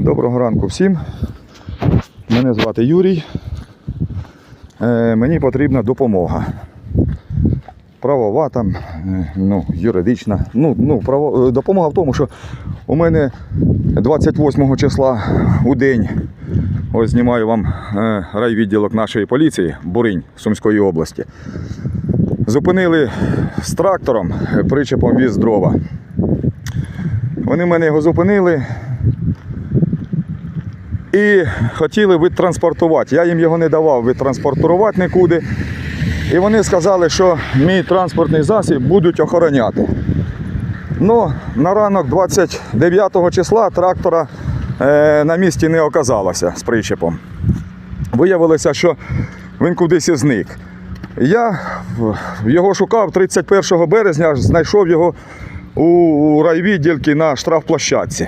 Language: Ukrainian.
Доброго ранку всім. Мене звати Юрій. Е, Мені потрібна допомога. Правова там, е, ну, юридична. Ну, ну, право, е, допомога в тому, що у мене 28 числа у день, ось знімаю вам райвідділок нашої поліції Буринь Сумської області. Зупинили з трактором, причепом віз дрова. Вони мене його зупинили і хотіли відтранспортувати. Я їм його не давав відтранспортувати нікуди. І вони сказали, що мій транспортний засіб будуть охороняти. Ну, на ранок 29 числа трактора е, на місці не оказалося з причепом. Виявилося, що він кудись і зник. Я його шукав 31 березня, знайшов його у райвідділки на штрафплощадці.